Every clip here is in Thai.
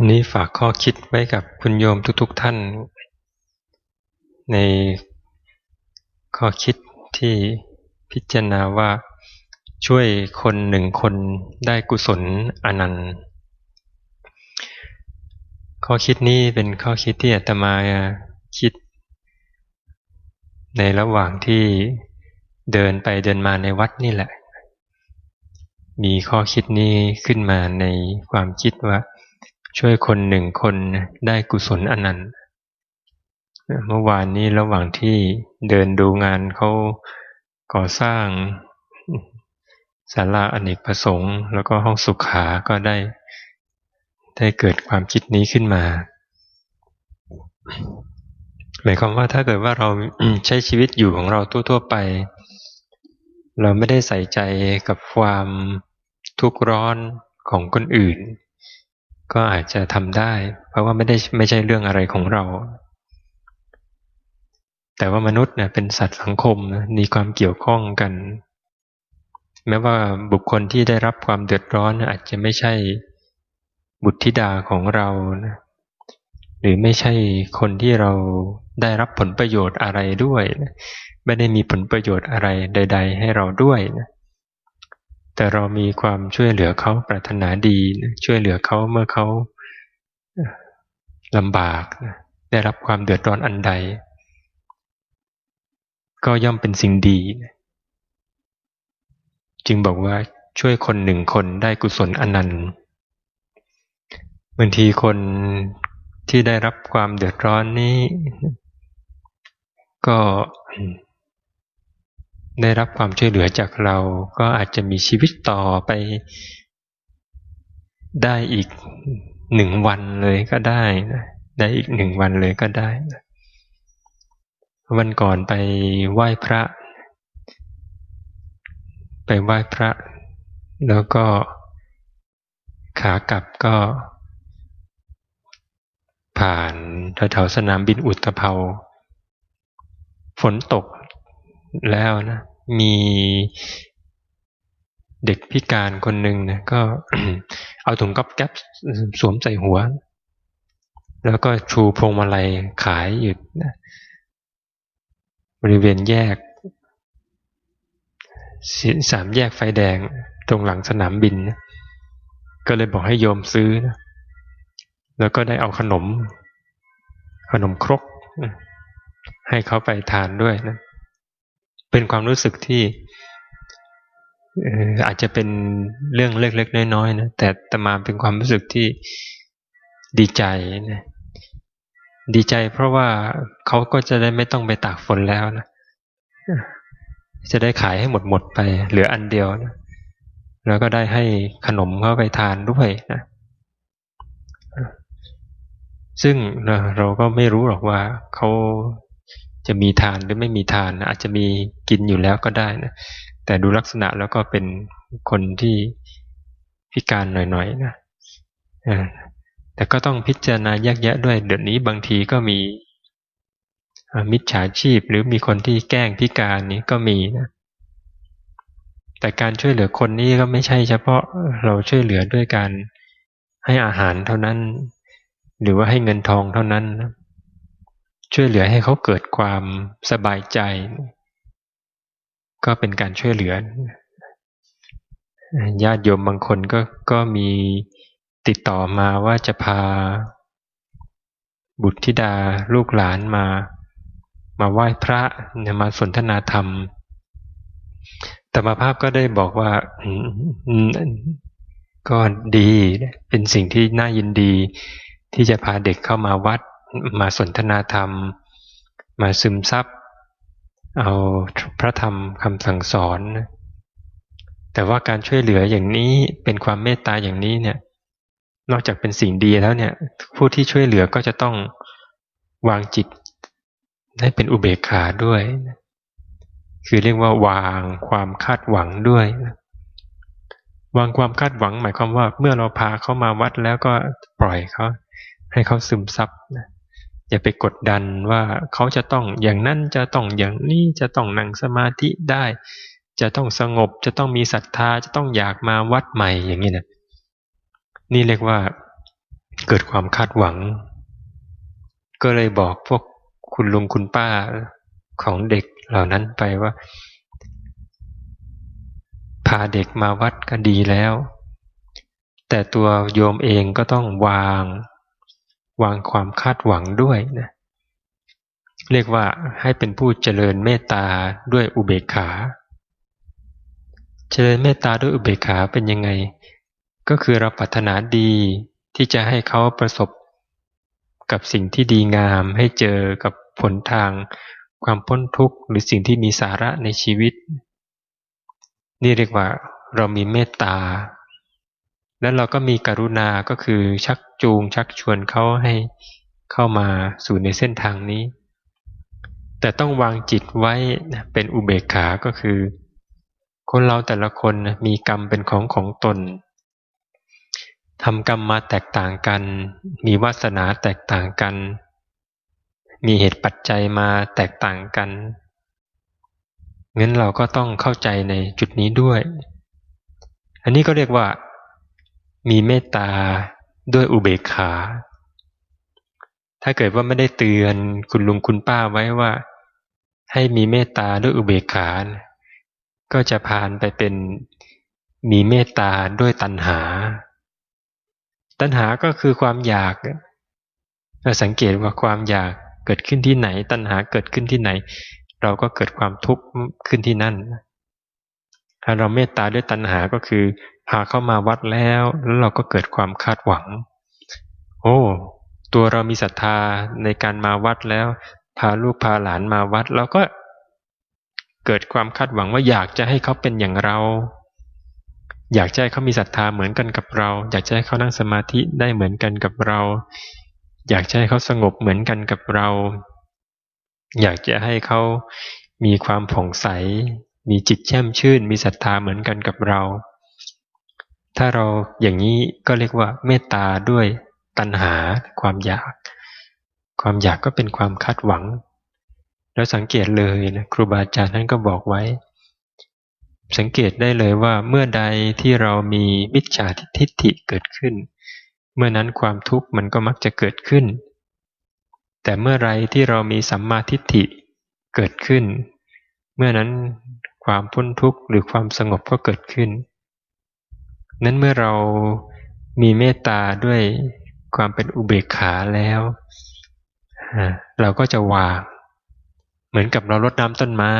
อันนี้ฝากข้อคิดไว้กับคุณโยมทุกๆทท่าน ในข้อคิดที่พิจารณาว่าช่วยคนหนึ่งคนได้กุศลอนันต์ ข้อคิดนี้เป็นข้อคิดที่อาตมาคิด ในระหว่างที่เดินไปเดินมาในวัดนี่แหละ มีข้อคิดนี้ขึ้นมาในความคิดว่า ช่วยคนหนึ่งคนได้กุศลอนันต์เมื่อวานนี้ระหว่างที่เดินดูงานเขาก่อสร้างศาลาอเนกประสงค์ แล้วก็ห้องสุขาก็ได้ ได้เกิดความคิดนี้ขึ้นมา หมายความว่าถ้าเกิดว่าเราใช้ชีวิตอยู่ของเราทั่ว ๆ ไป เราไม่ได้ใส่ใจกับความทุกข์ร้อนของคนอื่น ก็อาจจะทำได้ เพราะว่าไม่ได้ไม่ใช่เรื่องอะไรของเรา แต่ว่ามนุษย์เนี่ยเป็นสัตว์สังคมนะมีความเกี่ยวข้องกัน แม้ว่าบุคคลที่ได้รับความเดือดร้อนอาจจะไม่ใช่บุตรธิดาของเรานะหรือไม่ใช่คนที่เราได้รับผลประโยชน์อะไรด้วยนะไม่ได้มีผลประโยชน์อะไรใด ๆ ให้เราด้วยนะ แต่เรามีความช่วยเหลือเขาปรารถนาดี ช่วยเหลือเขาเมื่อเขาลำบาก ได้รับความเดือดร้อนอันใด ก็ย่อมเป็นสิ่งดี จึงบอกว่าช่วยคนหนึ่งคนได้กุศลอนันต์บางทีคนที่ได้รับความเดือดร้อนนี้ ก็ ได้รับความช่วยเหลือจากเราก็อาจจะมีชีวิตต่อไปได้อีกหนึ่งวันเลยก็ได้นะได้อีกหนึ่งวันเลยก็ได้นะวันก่อนไปไหว้พระ ไปไหว้พระ แล้วก็ขากลับก็ ผ่านแถวๆสนามบินอุตภเปาฝนตกแล้วนะ มีเด็กพิการคนหนึ่งนะก็เอาถุงก๊อบแก๊บสวมใส่หัว แล้วก็ชูพวงมาลัยขายอยู่บริเวณแยกสามแยกไฟแดงตรงหลังสนามบินนะก็เลยบอกให้โยมซื้อนะแล้วก็ได้เอาขนม ขนมครก ให้เขาไปทานด้วยนะ เป็นความรู้สึกที่อาจจะเป็นเรื่องเล็กๆน้อยๆนะแต่ตมาเป็นความรู้สึกที่ดีใจนะดีใจเพราะว่าเขาก็จะได้ไม่ต้องไปตากฝนแล้วนะจะได้ขายให้หมดหมดไป เหลืออันเดียวนะแล้วก็ได้ให้ขนมเขาไปทานด้วยนะซึ่งนะเราก็ไม่รู้หรอกว่าเขา จะมีทานหรือไม่มีทานอาจจะมีกินอยู่แล้วก็ได้นะแต่ดูลักษณะแล้วก็เป็นคนที่พิการหน่อยๆนะแต่ก็ต้องพิจารณาแยกแยะด้วย เดี๋ยวนี้บางทีก็มีมิจฉาชีพหรือมีคนที่แกล้งพิการนี้ก็มีนะแต่การช่วยเหลือคนนี้ก็ไม่ใช่เฉพาะเราช่วยเหลือด้วยการให้อาหารเท่านั้น หรือว่าให้เงินทองเท่านั้นนะ ช่วยเหลือให้เขาเกิดความสบายใจ ก็เป็นการช่วยเหลือญาติโยมบางคนก็ก็มีติดต่อมาว่าจะพา บุตรธิดาลูกหลานมา มาไหว้พระมาสนทนาธรรมธรรมภาพก็ได้บอกว่าก็ดีเป็นสิ่งที่น่ายินดีที่จะพาเด็กเข้ามาวัด มาสนทนาธรรม มาซึมซับ เอาพระธรรมคำสั่งสอน แต่ว่าการช่วยเหลืออย่างนี้เป็นความเมตตาอย่างนี้เนี่ย นอกจากเป็นสิ่งดีแล้วเนี่ย ผู้ที่ช่วยเหลือก็จะต้องวางจิตให้เป็นอุเบกขาด้วย คือเรียกว่าวางความคาดหวังด้วย วางความคาดหวังหมายความว่าเมื่อเราพาเขามาวัดแล้วก็ปล่อยเขาให้เขาซึมซับนะ อย่าไปกดดันว่าเขาจะต้องอย่างนั้นจะต้องอย่างนี้จะต้องนั่งสมาธิได้ จะต้องสงบจะต้องมีศรัทธาจะต้องอยากมาวัดใหม่อย่างนี้นะนี่เรียกว่าเกิดความคาดหวัง ก็เลยบอกพวกคุณลุงคุณป้าของเด็กเหล่านั้นไปว่า พาเด็กมาวัดก็ดีแล้ว แต่ตัวโยมเองก็ต้องวาง วางความคาดหวังด้วยนะเรียกว่าให้เป็นผู้เจริญเมตตาด้วยอุเบกขา เจริญเมตตาด้วยอุเบกขาเป็นยังไง ก็คือเราปรารถนาดีที่จะให้เขาประสบกับสิ่งที่ดีงาม ให้เจอกับผลทางความพ้นทุกข์หรือสิ่งที่มีสาระในชีวิต นี่เรียกว่าเรามีเมตตา แล้วเราก็มีกรุณาก็คือชักจูงชักชวนเขาให้เข้ามาสู่ในเส้นทางนี้ แต่ต้องวางจิตไว้เป็นอุเบกขาก็คือ คนเราแต่ละคนมีกรรมเป็นของของตนทำกรรมมาแตกต่างกัน มีวาสนาแตกต่างกัน มีเหตุปัจจัยมาแตกต่างกันงั้นเราก็ต้องเข้าใจในจุดนี้ด้วย อันนี้ก็เรียกว่า มีเมตตาด้วยอุเบกขา ถ้าเกิดว่าไม่ได้เตือนคุณลุงคุณป้าไว้ว่า ให้มีเมตตาด้วยอุเบกขา ก็จะพานไปเป็นมีเมตตาด้วยตัณหา ตัณหาก็คือความอยาก เราสังเกตว่าความอยากเกิดขึ้นที่ไหน ตัณหาเกิดขึ้นที่ไหน เราก็เกิดความทุกข์ขึ้นที่นั่น ถ้าเราเมตตาด้วยตัณหาก็คือ พาเข้ามาวัดแล้ว แล้วเราก็เกิดความคาดหวัง โอ้ตัวเรามีศรัทธาในการมาวัดแล้ว พาลูกพาหลานมาวัดเราก็เกิดความคาดหวังว่าอยากจะให้เขาเป็นอย่างเรา อยากจะให้เขามีศรัทธาเหมือนกันกับเรา อยากจะให้เขานั่งสมาธิได้เหมือนกันกับเรา อยากจะให้เขาสงบเหมือนกันกับเรา อยากจะให้เขามีความผ่องใส มีจิตแช่มชื่น มีศรัทธาเหมือนกันกับเรา ถ้าเราอย่างนี้ก็เรียกว่าเมตตาด้วยตัณหาความอยาก ความอยากก็เป็นความคาดหวัง แล้วสังเกตเลยนะครูบาอาจารย์ท่านก็บอกไว้ สังเกตได้เลยว่าเมื่อใดที่เรามีมิจฉาทิฏฐิเกิดขึ้น เมื่อนั้นความทุกข์มันก็มักจะเกิดขึ้น แต่เมื่อไรที่เรามีสัมมาทิฏฐิเกิดขึ้น เมื่อนั้นความพ้นทุกข์หรือความสงบก็เกิดขึ้น นั้นเมื่อเรามีเมตตาด้วยความเป็นอุเบกขาแล้ว เราก็จะวาง เหมือนกับเราลดน้ำต้นไม้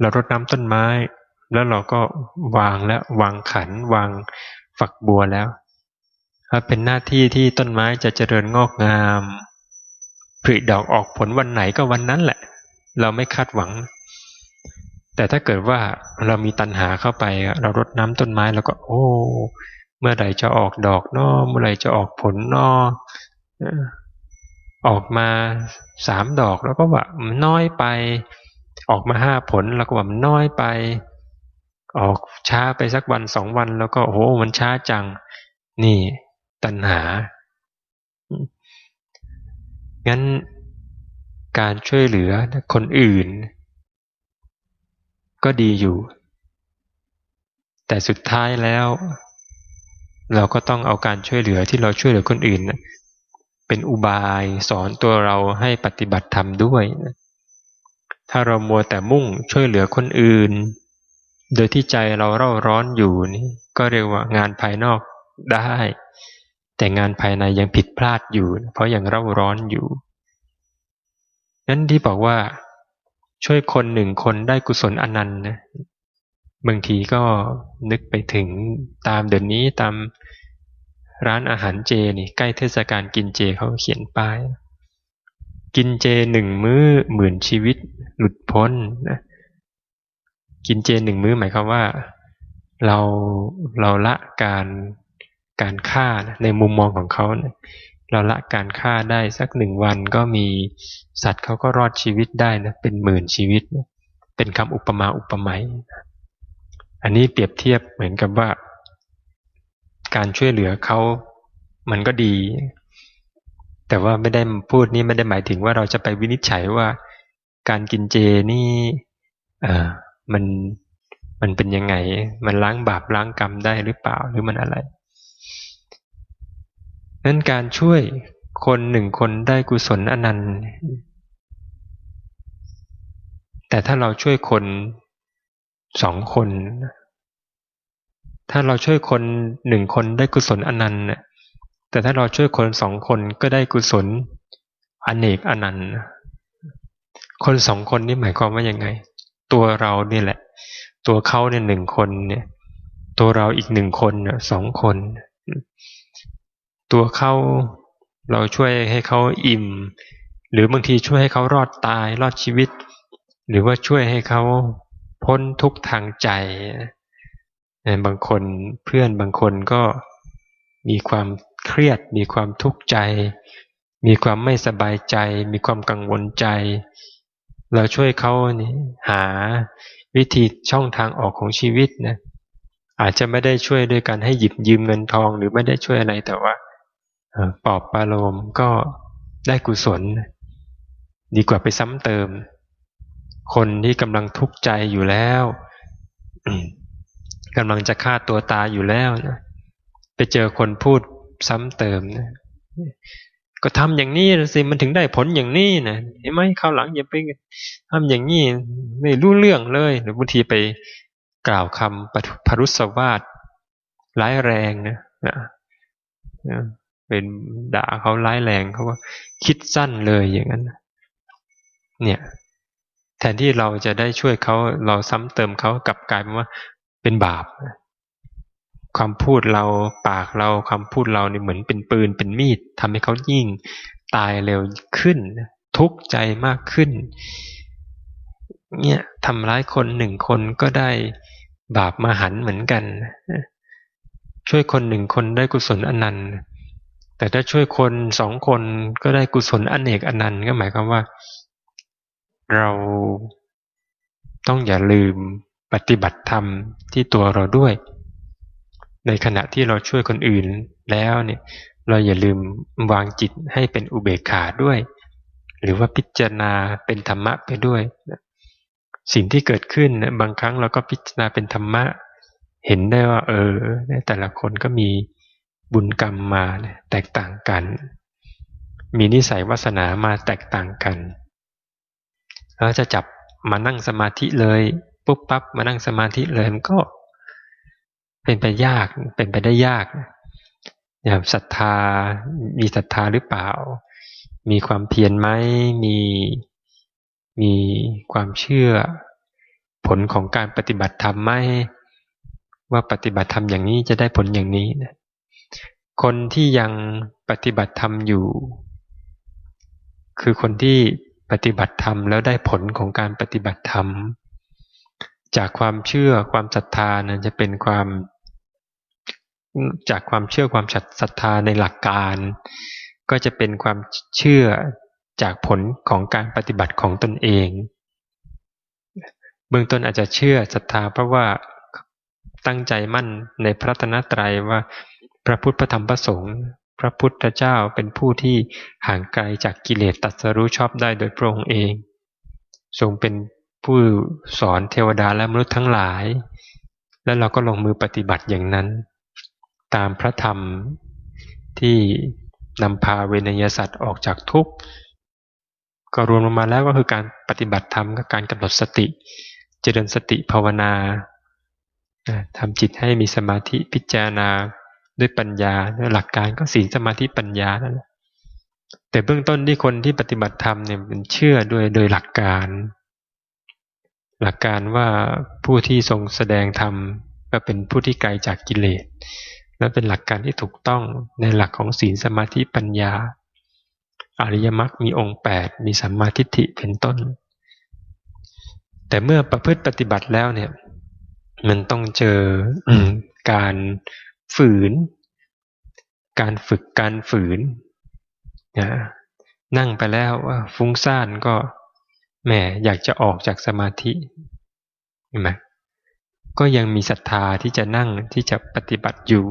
เรารดน้ำต้นไม้ แล้วเราก็วางและวางขัน วางฝักบัวแล้วเป็นหน้าที่ที่ต้นไม้จะเจริญงอกงามผลิดอกออกผลวันไหนก็วันนั้นแหละ เราไม่คาดหวัง แต่ถ้าเกิดว่าเรามีตัณหาเข้าไป เรารดน้ำต้นไม้แล้วก็ โอ้ เมื่อไหร่จะออกดอกนอเมื่อไหร่จะออกผลนอออกมาสามดอกแล้วก็ว่าน้อยไป ออกมาห้าผลแล้วก็ว่ามันน้อยไป ออกช้าไปสักวันสองวัน แล้วก็โอ้โหมันช้าจัง นี่ตัณหา งั้นการช่วยเหลือคนอื่น ก็ดีอยู่ แต่สุดท้ายแล้ว เราก็ต้องเอาการช่วยเหลือที่เราช่วยเหลือคนอื่น เป็นอุบายสอนตัวเราให้ปฏิบัติธรรมด้วย ถ้าเรามัวแต่มุ่งช่วยเหลือคนอื่น โดยที่ใจเราเร่าร้อนอยู่นี่ก็เรียกว่างานภายนอกได้ แต่งานภายในยังผิดพลาดอยู่ เพราะยังเร่าร้อนอยู่นั้นที่บอกว่า ช่วยคนหนึ่งคนได้กุศลอนันต์นะบางทีก็นึกไปถึงตามเดี๋ยวนี้ตามร้านอาหารเจนี่ใกล้เทศกาลกินเจเขาเขียนป้าย กินเจหนึ่งมื้อหมื่นชีวิตหลุดพ้นนะกินเจหนึ่งมื้อหมายความว่า เราเราละการการฆ่านะในมุมมองของเขานะ เราละการฆ่าได้สักหนึ่งวันก็มีสัตว์เขาก็รอดชีวิตได้นะเป็นหมื่นชีวิต เป็นคำอุปมาอุปไมยอันนี้เปรียบเทียบเหมือนกับว่า การช่วยเหลือเขามันก็ดี แต่ว่าไม่ได้พูดนี่ไม่ได้หมายถึงว่าเราจะไปวินิจฉัยว่า การกินเจนี่มันมันเป็นยังไง มันล้างบาปล้างกรรมได้หรือเปล่าหรือมันอะไร นั้นการช่วยคนหนึ่งคนได้กุศลอนันต์ แต่ถ้าเราช่วยคนสองคน ถ้าเราช่วยคนหนึ่งคนได้กุศลอนันต์แต่ถ้าเราช่วยคนสองคนก็ได้กุศลอเนกอนันต์ คนสองคนนี่หมายความว่ายังไง ตัวเราเนี่ยแหละ ตัวเขาเนี่ยหนึ่งคนเนี่ย ตัวเราอีกหนึ่งคนสองคน ตัวเขาเราช่วยให้เขาอิ่ม หรือบางทีช่วยให้เขารอดตายรอดชีวิต หรือว่าช่วยให้เขาพ้นทุกทางใจ บางคนเพื่อนบางคนก็มีความเครียด มีความทุกข์ใจ มีความไม่สบายใจ มีความกังวลใจ เราช่วยเขาหาวิธีช่องทางออกของชีวิตนะอาจจะไม่ได้ช่วยด้วยการให้หยิบยืมเงินทอง หรือไม่ได้ช่วยอะไรแต่ว่า ปอบปาโลมก็ได้กุศล ดีกว่าไปซ้ำเติม คนที่กำลังทุกข์ใจอยู่แล้วกำลังจะฆ่าตัวตายอยู่แล้วนะไปเจอคนพูดซ้ำเติมนะก็ทำอย่างนี้สิมันถึงได้ผลอย่างนี้นะเห็นไหมข้าวหลังอย่าไปทำอย่างนี้ไม่รู้เรื่องเลย หรือบางทีไปกล่าวคำพรุษวาดร้ายแรงนะนะ เป็นด่าเขาร้ายแรงเขาก็คิดสั้นเลยอย่างนั้น เนี่ย แทนที่เราจะได้ช่วยเขาเราซ้ำเติมเขากลับกลายเป็นว่าเป็นบาปความพูดเราปากเราคำพูดเราเนี่ยเหมือนเป็นปืนเป็นมีดทำให้เขายิ่งตายเร็วขึ้น ทุกข์ใจมากขึ้น เนี่ยทำร้ายคนหนึ่งคนก็ได้บาปมาหันเหมือนกัน ช่วยคนหนึ่งคนได้กุศลอนันต์ แต่ถ้าช่วยคนสองคนก็ได้กุศลอเนกอนันต์ก็หมายความว่า เราต้องอย่าลืมปฏิบัติธรรมที่ตัวเราด้วย ในขณะที่เราช่วยคนอื่นแล้วเนี่ยเราอย่าลืมวางจิตให้เป็นอุเบกขาด้วย หรือว่าพิจารณาเป็นธรรมะไปด้วยสิ่งที่เกิดขึ้นบางครั้งเราก็พิจารณาเป็นธรรมะ เห็นได้ว่า เออแต่ละคนก็มี บุญกรรมมาแตกต่างกัน มีนิสัยวาสนามาแตกต่างกันแล้วจะจับมานั่งสมาธิเลยปุ๊บปั๊บมานั่งสมาธิเลยมันก็ เป็นไปยากเป็นไปได้ยากอย่างศรัทธา มีศรัทธาหรือเปล่า มีความเพียรไหมมีมีความเชื่อ ผลของการปฏิบัติธรรมไหมว่าปฏิบัติธรรมอย่างนี้จะได้ผลอย่างนี้นะ คนที่ยังปฏิบัติธรรมอยู่ คือคนที่ปฏิบัติธรรมแล้วได้ผลของการปฏิบัติธรรม จากความเชื่อความศรัทธานั้นจะเป็นความ จากความเชื่อความศรัทธาในหลักการ ก็จะเป็นความเชื่อจากผลของการปฏิบัติของตนเอง เบื้องต้นอาจจะเชื่อศรัทธาเพราะว่าตั้งใจมั่นในพระตนตรัยว่า ระพุทธพระธรรมพระสงฆ์พระพุทธเจ้าเป็นผู้ที่ห่างไกลจากกิเลสตัดสรู้ชอบได้โดยพระองค์เอง ทรงเป็นผู้สอนเทวดาและมนุษย์ทั้งหลาย แล้วเราก็ลงมือปฏิบัติอย่างนั้น ตามพระธรรมที่นำพาเวนยสัตว์ออกจากทุกข์ก็รวมลงมาแล้วก็คือการปฏิบัติธรรมกับการกำหนดสติ เจริญสติภาวนาทำจิตให้มีสมาธิพิจารณา ด้วยปัญญาหลักการก็สีสมาธิปัญญานั่นแหละแต่เบื้องต้นที่คนที่ปฏิบัติธรรมเนี่ยมันเชื่อด้วยโดยหลักการ หลักการว่าผู้ที่ทรงแสดงธรรมก็เป็นผู้ที่ไกลจากกิเลสและเป็นหลักการที่ถูกต้องในหลักของศีลสมาธิปัญญา อริยมรรคมีองค์ 8 มีสัมมาทิฏฐิเป็นต้น แต่เมื่อประพฤติปฏิบัติแล้วเนี่ย มันต้องเจอการ ฝืน การฝึกการฝืนนั่งไปแล้วว่าฟุ้งซ่านก็แหมอยากจะออกจากสมาธิเห็นไหมก็ยังมีศรัทธาที่จะนั่งที่จะปฏิบัติอยู่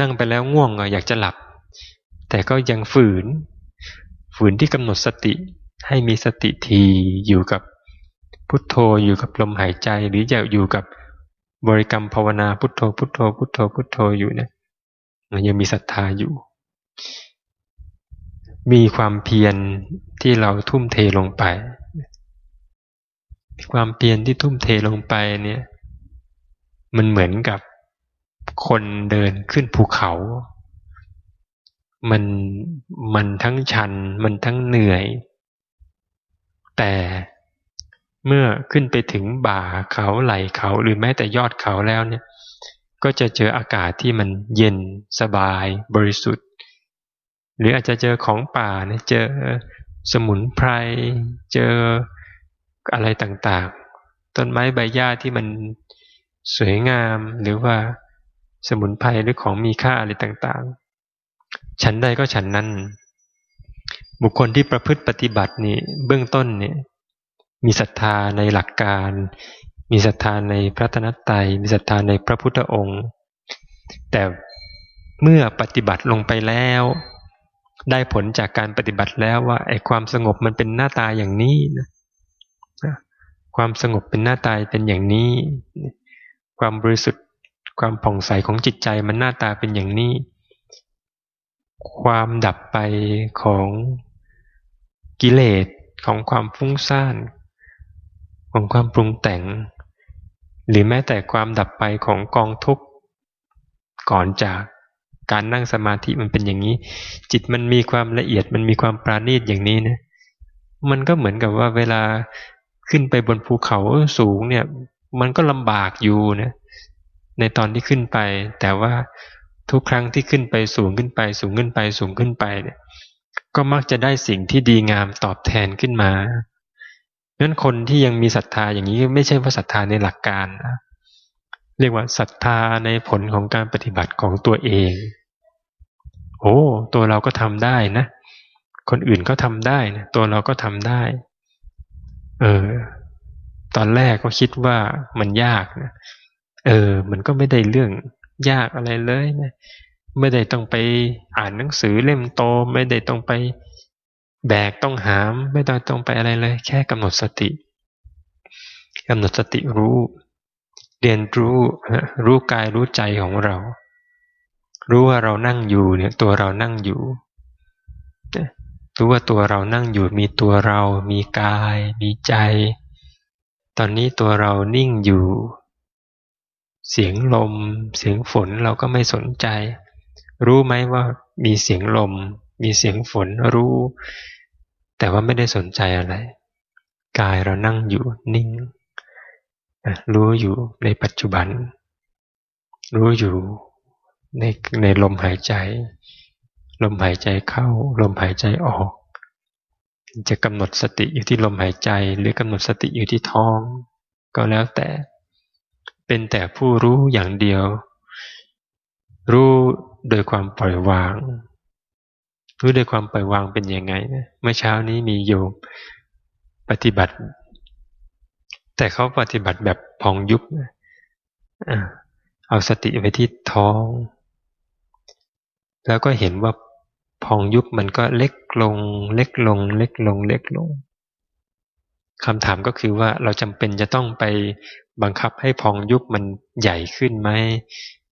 นั่งไปแล้วง่วงอยากจะหลับ แต่ก็ยังฝืน ฝืนที่กำหนดสติให้มีสติทีอยู่กับพุทโธอยู่กับลมหายใจหรือจะอยู่กับ บริกรรมภาวนาพุทโธพุทโธพุทโธพุทโธอยู่เนี่ยยังมีศรัทธาอยู่ มีความเพียรที่เราทุ่มเทลงไป ความเพียรที่ทุ่มเทลงไปเนี่ย มันเหมือนกับคนเดินขึ้นภูเขา มันมันทั้งชัน มันทั้งเหนื่อย แต่ เมื่อขึ้นไปถึงบ่าเขาไหลเขาหรือแม้แต่ยอดเขาแล้วเนี่ย ก็จะเจออากาศที่มันเย็นสบาย บริสุทธิ์ หรืออาจจะเจอของป่าเนี่ยเจอสมุนไพรเจออะไรต่างๆ ต้นไม้ใบหญ้าที่มันสวยงามหรือว่าสมุนไพรหรือของมีค่าอะไรต่างๆ ฉันใดก็ฉันนั้น บุคคลที่ประพฤติปฏิบัตินี่เบื้องต้นเนี่ย มีศรัทธาในหลักการ มีศรัทธาในพระธนตรัย มีศรัทธาในพระพุทธองค์ แต่เมื่อปฏิบัติลงไปแล้ว ได้ผลจากการปฏิบัติแล้วว่าไอ้ความสงบมันเป็นหน้าตาอย่างนี้นะความสงบเป็นหน้าตาเป็นอย่างนี้ ความบริสุทธิ์ความผ่องใสของจิตใจมันหน้าตาเป็นอย่างนี้ ความดับไปของกิเลสของความฟุ้งซ่าน ของความปรุงแต่ง หรือแม้แต่ความดับไปของกองทุกข์ก่อนจากการนั่งสมาธิมันเป็นอย่างนี้ จิตมันมีความละเอียดมันมีความปราณีตอย่างนี้นะมันก็เหมือนกับว่าเวลาขึ้นไปบนภูเขาสูงเนี่ย มันก็ลำบากอยู่นะในตอนที่ขึ้นไป แต่ว่าทุกครั้งที่ขึ้นไปสูงขึ้นไป สูงขึ้นไปสูงขึ้นไปเนี่ย ก็มักจะได้สิ่งที่ดีงามตอบแทนขึ้นมา นั้นคนที่ยังมีศรัทธาอย่างนี้ไม่ใช่ว่าศรัทธาในหลักการนะเรียกว่าศรัทธาในผลของการปฏิบัติของตัวเอง โอ้ตัวเราก็ทำได้นะ คนอื่นก็ทำได้นะตัวเราก็ทำได้ เออ ตอนแรกก็คิดว่ามันยากนะเออ มันก็ไม่ได้เรื่องยากอะไรเลยนะไม่ได้ต้องไปอ่านหนังสือเล่มโต ไม่ได้ต้องไป แบกต้องหามไม่ต้องต้องไปอะไรเลย แค่กำหนดสติกำหนดสติรู้ เรียนรู้รู้กายรู้ใจของเรา รู้ว่าเรานั่งอยู่เนี่ยตัวเรานั่งอยู่รู้ว่าตัวเรานั่งอยู่มีตัวเรา มีกาย มีใจ ตอนนี้ตัวเรานิ่งอยู่ เสียงลม เสียงฝนเราก็ไม่สนใจ รู้ไหมว่ามีเสียงลม มีเสียงฝนรู้ แต่ว่าไม่ได้สนใจอะไร กายเรานั่งอยู่นิ่ง รู้อยู่ในปัจจุบัน รู้อยู่ในในลมหายใจ ลมหายใจเข้า ลมหายใจออก จะกำหนดสติอยู่ที่ลมหายใจ หรือกำหนดสติอยู่ที่ท้อง ก็แล้วแต่เป็นแต่ผู้รู้อย่างเดียว รู้โดยความปล่อยวาง รู้โดยความปล่อยวางเป็นยังไงนะเมื่อเช้านี้มีโยมปฏิบัติ แต่เขาปฏิบัติแบบพองยุบเอาสติไปที่ท้อง แล้วก็เห็นว่าพองยุบมันก็เล็กลง เล็กลง เล็กลง เล็กลงคำถามก็คือว่าเราจำเป็นจะต้องไปบังคับให้พองยุบมันใหญ่ขึ้นไหม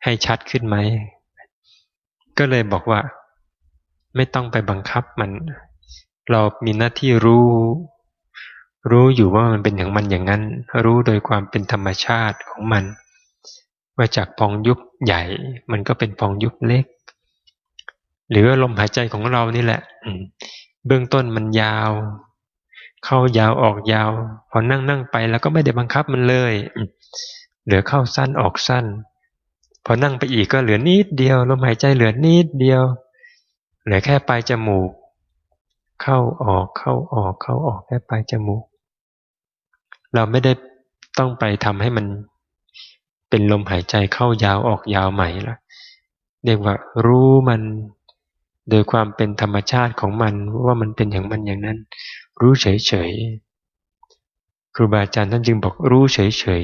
ให้ชัดขึ้นไหมก็เลยบอกว่า ไม่ต้องไปบังคับมัน เรามีหน้าที่รู้ รู้อยู่ว่ามันเป็นอย่างมันอย่างนั้น รู้โดยความเป็นธรรมชาติของมัน ว่าจากพองยุบใหญ่ มันก็เป็นพองยุบเล็ก หรือลมหายใจของเรานี่แหละเบื้องต้นมันยาว เข้ายาวออกยาว พอนั่งนั่งไปแล้วก็ไม่ได้บังคับมันเลยเหลือเข้าสั้นออกสั้น พอนั่งไปอีกก็เหลือนิดเดียวลมหายใจเหลือนิดเดียว เหลือแค่ปลายจมูก เข้าออกเข้าออกเข้าออกแค่ปลายจมูก เราไม่ได้ต้องไปทำให้มันเป็นลมหายใจเข้ายาวออกยาวใหม่ละเรียกว่ารู้มันโดยความเป็นธรรมชาติของมันว่ามันเป็นอย่างมันอย่างนั้น รู้เฉยๆครูบาอาจารย์ท่านจึงบอกรู้เฉย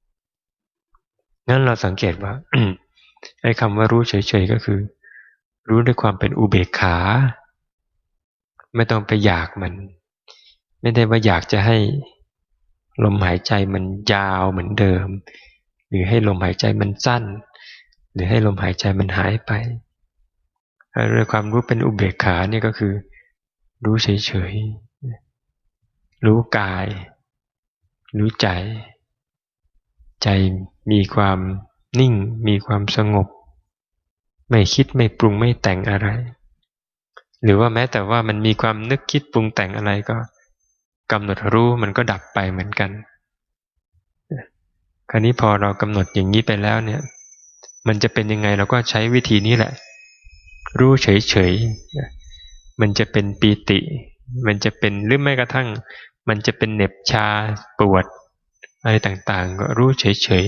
ๆงั้นเราสังเกตว่าไอ้คำว่ารู้เฉยๆก็คือ รู้ด้วยความเป็นอุเบกขา ไม่ต้องไปอยากมัน ไม่ได้ว่าอยากจะให้ลมหายใจมันยาวเหมือนเดิม หรือให้ลมหายใจมันสั้น หรือให้ลมหายใจมันหายไปเรื่องความรู้เป็นอุเบกขาเนี่ยก็คือ รู้เฉยๆ รู้กาย รู้ใจ ใจมีความนิ่ง มีความสงบ ไม่คิดไม่ปรุงไม่แต่งอะไร หรือว่าแม้แต่ว่ามันมีความนึกคิดปรุงแต่งอะไรก็กำหนดรู้มันก็ดับไปเหมือนกัน คราวนี้พอเรากำหนดอย่างนี้ไปแล้วเนี่ย มันจะเป็นยังไงเราก็ใช้วิธีนี้แหละ รู้เฉยๆ มันจะเป็นปีติ มันจะเป็นหรือแม้กระทั่ง มันจะเป็นเหน็บชาปวด อะไรต่างๆ ก็รู้เฉย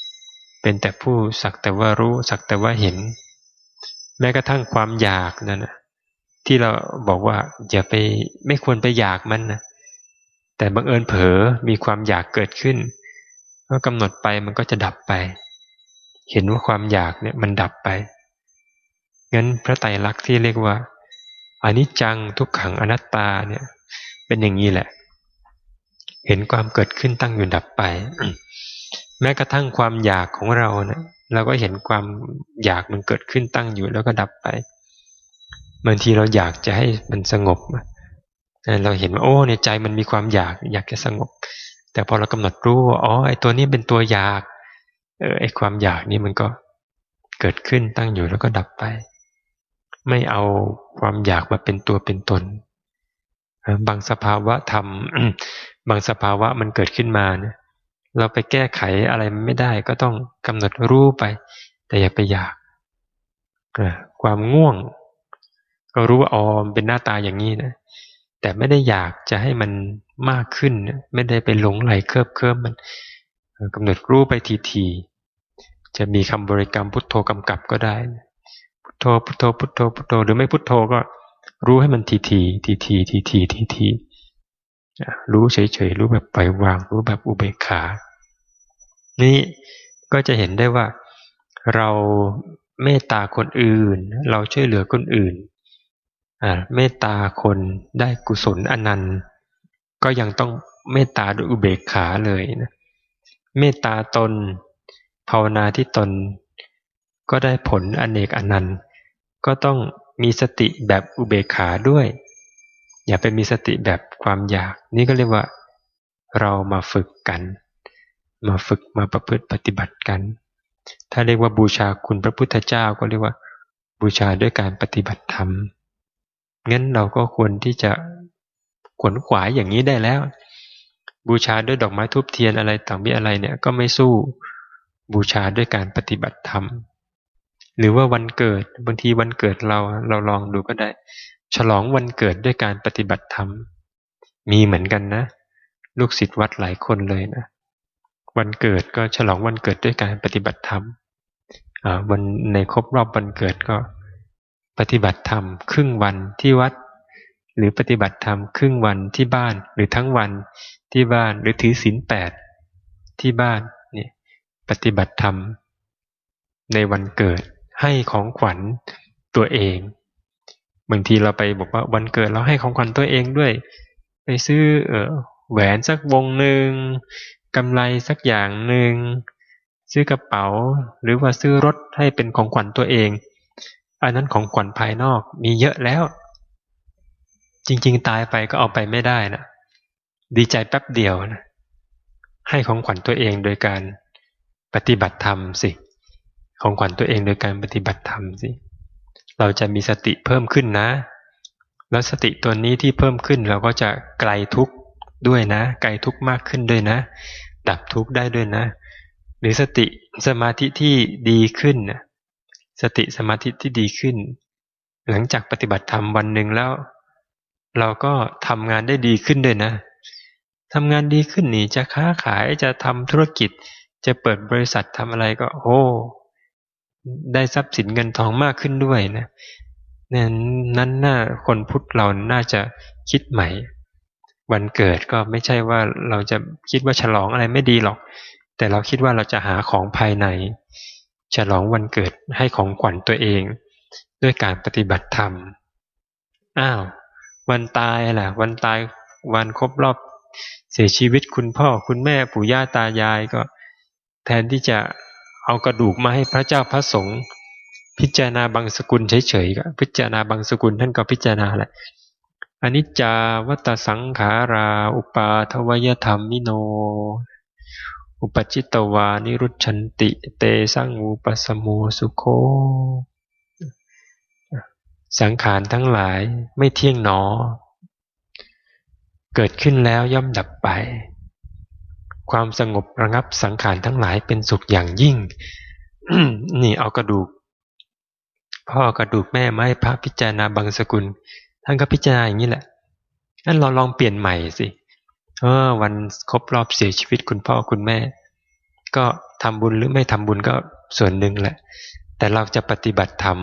ๆ เป็นแต่ผู้สักแต่ว่ารู้สักแต่ว่าเห็น แม้กระทั่งความอยากนั่นนะที่เราบอกว่าอย่าไปไม่ควรไปอยากมันนะแต่บังเอิญเผลอมีความอยากเกิดขึ้นก็กำหนดไปมันก็จะดับไป เห็นว่าความอยากเนี่ยมันดับไปงั้นพระไตรลักษณ์ที่เรียกว่าอนิจจังทุกขังอนัตตาเนี่ย เป็นอย่างนี้แหละ เห็นความเกิดขึ้นตั้งอยู่ดับไป แม้กระทั่งความอยากของเราเนะ เราก็เห็นความอยากมันเกิดขึ้นตั้งอยู่แล้วก็ดับไปบางทีเราอยากจะให้มันสงบเราเห็นว่าโอ้ในใจมันมีความอยาก อยากจะสงบ แต่พอเรากำหนดรู้ว่าอ๋อไอ้ตัวนี้เป็นตัวอยากเออไอ้ความอยากนี่มันก็เกิดขึ้นตั้งอยู่แล้วก็ดับไป ไม่เอาความอยากมาเป็นตัวเป็นตนบางสภาวะธรรมบางสภาวะมันเกิดขึ้นมาเนี่ย เราไปแก้ไขอะไรไม่ได้ก็ต้องกำหนดรู้ไป แต่อย่าไปอยาก ความง่วง ก็รู้ว่าอ๋อเป็นหน้าตาอย่างนี้นะแต่ไม่ได้อยากจะให้มันมากขึ้น ไม่ได้ไปหลงไหลเคลิบเคลิ้มมันกำหนดรู้ไปทีๆจะมีคำบริกรรมพุทโธกำกับก็ได้ พุทโธพุทโธพุทโธพุทโธ หรือไม่พุทโธก็รู้ให้มันทีทีทีทีทีทีทีทีรู้เฉยๆรู้แบบปล่อยวาง รู้แบบอุเบกขา นี่ก็จะเห็นได้ว่าเราเมตตาคนอื่น เราช่วยเหลือคนอื่นเมตตาคนได้กุศลอนันต์ ก็ยังต้องเมตตาด้วยอุเบกขาเลยนะเมตตาตน ภาวนาที่ตน ก็ได้ผลอเนกอนันต์ ก็ต้องมีสติแบบอุเบกขาด้วย อย่าไปมีสติแบบความอยาก นี่ก็เรียกว่าเรามาฝึกกัน มาฝึกมาประพฤติปฏิบัติกัน ถ้าเรียกว่าบูชาคุณพระพุทธเจ้าก็เรียกว่า บูชาด้วยการปฏิบัติธรรม งั้นเราก็ควรที่จะขวนขวายอย่างนี้ได้แล้ว บูชาด้วยดอกไม้ทุบเทียนอะไรต่างมีอะไรเนี่ยก็ไม่สู้บูชาด้วยการปฏิบัติธรรม หรือว่าวันเกิดบางทีวันเกิดเราเราลองดูก็ได้ ฉลองวันเกิดด้วยการปฏิบัติธรรม มีเหมือนกันนะ ลูกศิษย์วัดหลายคนเลยนะ วันเกิดก็ฉลองวันเกิดด้วยการปฏิบัติธรรมวันในครบรอบวันเกิดก็ปฏิบัติธรรมครึ่งวันที่วัด หรือปฏิบัติธรรมครึ่งวันที่บ้านหรือทั้งวันที่บ้านหรือถือศีลแปดที่บ้านนี่ปฏิบัติธรรม ในวันเกิดให้ของขวัญตัวเอง บางทีเราไปบอกว่าวันเกิดเราให้ของขวัญตัวเองด้วย ไปซื้อเออแหวนสักวงหนึ่ง กำไรสักอย่างหนึ่งซื้อกระเป๋า หรือว่าซื้อรถให้เป็นของขวัญตัวเอง อันนั้นของขวัญภายนอกมีเยอะแล้ว จริง ๆ ตายไปก็เอาไปไม่ได้นะดีใจแป๊บเดียวนะให้ของขวัญตัวเองโดยการปฏิบัติธรรมสิของขวัญตัวเองโดยการปฏิบัติธรรมสิเราจะมีสติเพิ่มขึ้นนะ แล้วสติตัวนี้ที่เพิ่มขึ้นเราก็จะไกลทุกข์ด้วยนะ ไกลทุกข์มากขึ้นด้วยนะ ดับทุกข์ได้ด้วยนะ หรือสติสมาธิที่ดีขึ้นสติสมาธิที่ดีขึ้น หลังจากปฏิบัติธรรมวันหนึ่งแล้ว เราก็ทำงานได้ดีขึ้นด้วยนะทำงานดีขึ้นนี่จะค้าขายจะทำธุรกิจ จะเปิดบริษัททำอะไรก็โอ้ได้ทรัพย์สินเงินทองมากขึ้นด้วยนะนั้นนั้นน่าคนพุทธเราน่าจะคิดใหม่ วันเกิดก็ไม่ใช่ว่าเราจะคิดว่าฉลองอะไรไม่ดีหรอก แต่เราคิดว่าเราจะหาของภายใน ฉลองวันเกิดให้ของขวัญตัวเอง ด้วยการปฏิบัติธรรมอ้าววันตายล่ะวันตายวันครบรอบเสียชีวิตคุณพ่อคุณแม่ปู่ย่าตายายก็ แทนที่จะเอากระดูกมาให้พระเจ้าพระสงฆ์พิจารณาบางสกุลเฉยๆก็พิจารณาบางสกุลท่านก็พิจารณาแหละ อนิจจาวัตสังขารา อุปาทวยธรรมมิโน อุปจิตวานิรุชันติ เตสังอุปสมูสุโค สังขารทั้งหลายไม่เที่ยงหนอ เกิดขึ้นแล้วย่อมดับไป ความสงบระงับสังขารทั้งหลายเป็นสุขอย่างยิ่ง นี่เอากระดูกพ่อกระดูกแม่ไม้พระพิจารณาบางสกุล ท่านก็พิจารณาอย่างนี้แหละงั้นเราลองเปลี่ยนใหม่สิ เออ วันครบรอบเสียชีวิตคุณพ่อคุณแม่ ก็ทำบุญหรือไม่ทำบุญก็ส่วนหนึ่งแหละ แต่เราจะปฏิบัติธรรม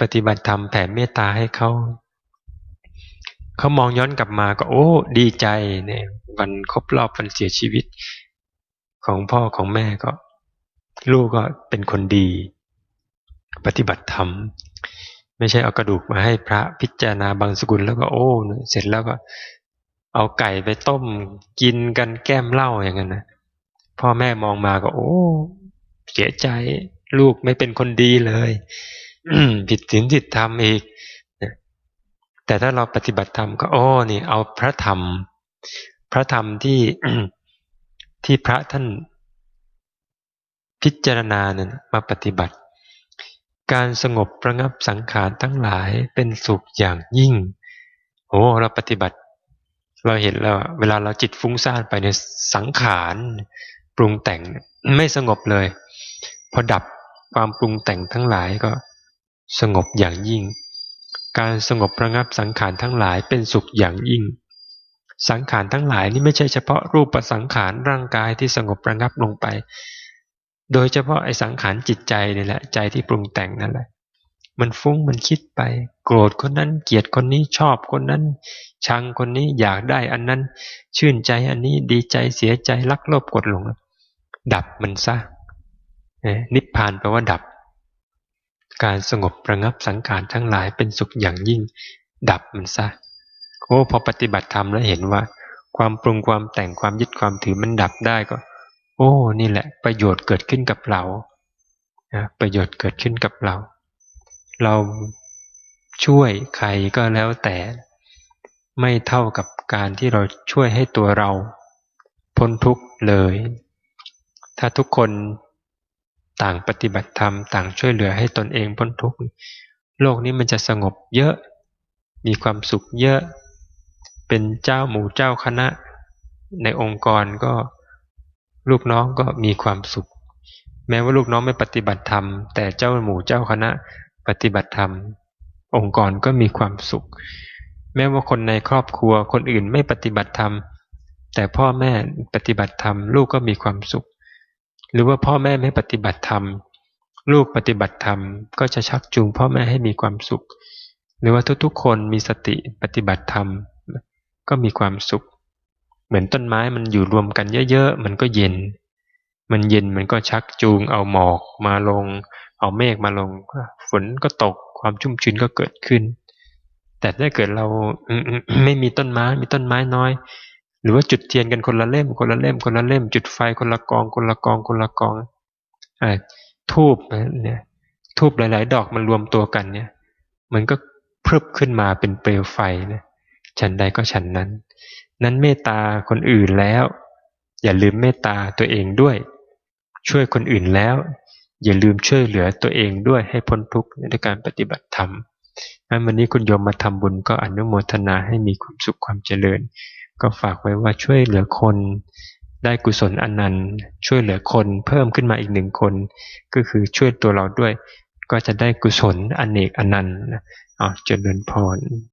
ปฏิบัติธรรมแผ่เมตตาให้เขาเขามองย้อนกลับมาก็ โอ้ ดีใจเนี่ยวันครบรอบวันเสียชีวิต ของพ่อของแม่ก็ ลูกก็เป็นคนดี ปฏิบัติธรรม ไม่ใช่เอากระดูกมาให้พระพิจารณาบางสกุลแล้วก็โอ้ เสร็จแล้วก็เอาไก่ไปต้มกินกันแก้มเหล้าอย่างนั้นนะพ่อแม่มองมาก็ โอ้ เสียใจลูกไม่เป็นคนดีเลยผิดศีลผิดธรรมอีกแต่ถ้าเราปฏิบัติธรรมก็โอ้นี่ เอาพระธรรม พระธรรมที่ที่พระท่านพิจารณาเนี่ยมาปฏิบัติ การสงบประงับสังขารทั้งหลายเป็นสุขอย่างยิ่งโอ้เราปฏิบัติ เราเห็นแล้วเวลาเราจิตฟุ้งซ่านไปในสังขารปรุงแต่งไม่สงบเลย พอดับความปรุงแต่งทั้งหลายก็สงบอย่างยิ่ง การสงบประงับสังขารทั้งหลายเป็นสุขอย่างยิ่ง สังขารทั้งหลายนี่ไม่ใช่เฉพาะรูปประสังขารร่างกายที่สงบประงับลงไป โดยเฉพาะไอ้สังขารจิตใจนี่แหละ ใจที่ปรุงแต่งนั่นแหละ มันฟุ้งมันคิดไป โกรธคนนั้นเกลียดคนนี้ชอบคนนั้น ชังคนนี้อยากได้อันนั้น ชื่นใจอันนี้ดีใจเสียใจรักโลภกดหลง ดับมันซะนิพพานแปลว่าดับ การสงบระงับสังขารทั้งหลายเป็นสุขอย่างยิ่ง ดับมันซะโอ้พอปฏิบัติธรรมแล้วเห็นว่า ความปรุงความแต่งความยึดความถือมันดับได้ก็ โอ้ นี่แหละ ประโยชน์เกิดขึ้นกับเราประโยชน์เกิดขึ้นกับเรา เราช่วยใครก็แล้วแต่ไม่เท่ากับการที่เราช่วยให้ตัวเรา พ้นทุกข์เลย ถ้าทุกคนต่างปฏิบัติธรรม ต่างช่วยเหลือให้ตนเองพ้นทุกข์โลกนี้มันจะสงบเยอะ มีความสุขเยอะ เป็นเจ้าหมู่เจ้าคณะ ในองค์กรก็ ลูกน้องก็มีความสุข แม้ว่าลูกน้องไม่ปฏิบัติธรรม แต่เจ้าหมู่เจ้าคณะปฏิบัติธรรม องค์กรก็มีความสุข แม้ว่าคนในครอบครัวคนอื่นไม่ปฏิบัติธรรม แต่พ่อแม่ปฏิบัติธรรม ลูกก็มีความสุข หรือว่าพ่อแม่ไม่ปฏิบัติธรรม ลูกปฏิบัติธรรม ก็จะชักจูงพ่อแม่ให้มีความสุข หรือว่าทุกๆ คนมีสติปฏิบัติธรรม ก็มีความสุข เหมือนต้นไม้มันอยู่รวมกันเยอะๆ มันก็เย็น มันเย็นมันก็ชักจูงเอาหมอกมาลง เอาเมฆมาลง ฝนก็ตกความชุ่มชื้นก็เกิดขึ้น แต่ถ้าเกิดเราไม่มีต้นไม้มีต้นไม้น้อย หรือว่าจุดเทียนกันคนละเล่ม คนละเล่ม คนละเล่ม จุดไฟคนละกอง คนละกอง คนละกองอทูบเนี่ยทูบหลาย ๆ ดอกมันรวมตัวกันเนี่ย มันก็พรึบขึ้นมาเป็นเปลวไฟนะฉันใดก็ฉันนั้น นั้นเมตตาคนอื่นแล้ว อย่าลืมเมตตาตัวเองด้วย ช่วยคนอื่นแล้ว อย่าลืมช่วยเหลือตัวเองด้วยให้พ้นทุกข์ในการปฏิบัติธรรมงั้นวันนี้คุณโยมมาทำบุญก็อนุโมทนาให้มีความสุขความเจริญ ก็ฝากไว้ว่าช่วยเหลือคน ได้กุศลอนนันต์ช่วยเหลือคนเพิ่มขึ้นมาอีกหนึ่งคน ก็คือช่วยตัวเราด้วย ก็จะได้กุศลอนเนกอนันต์อ๋อเจริญพร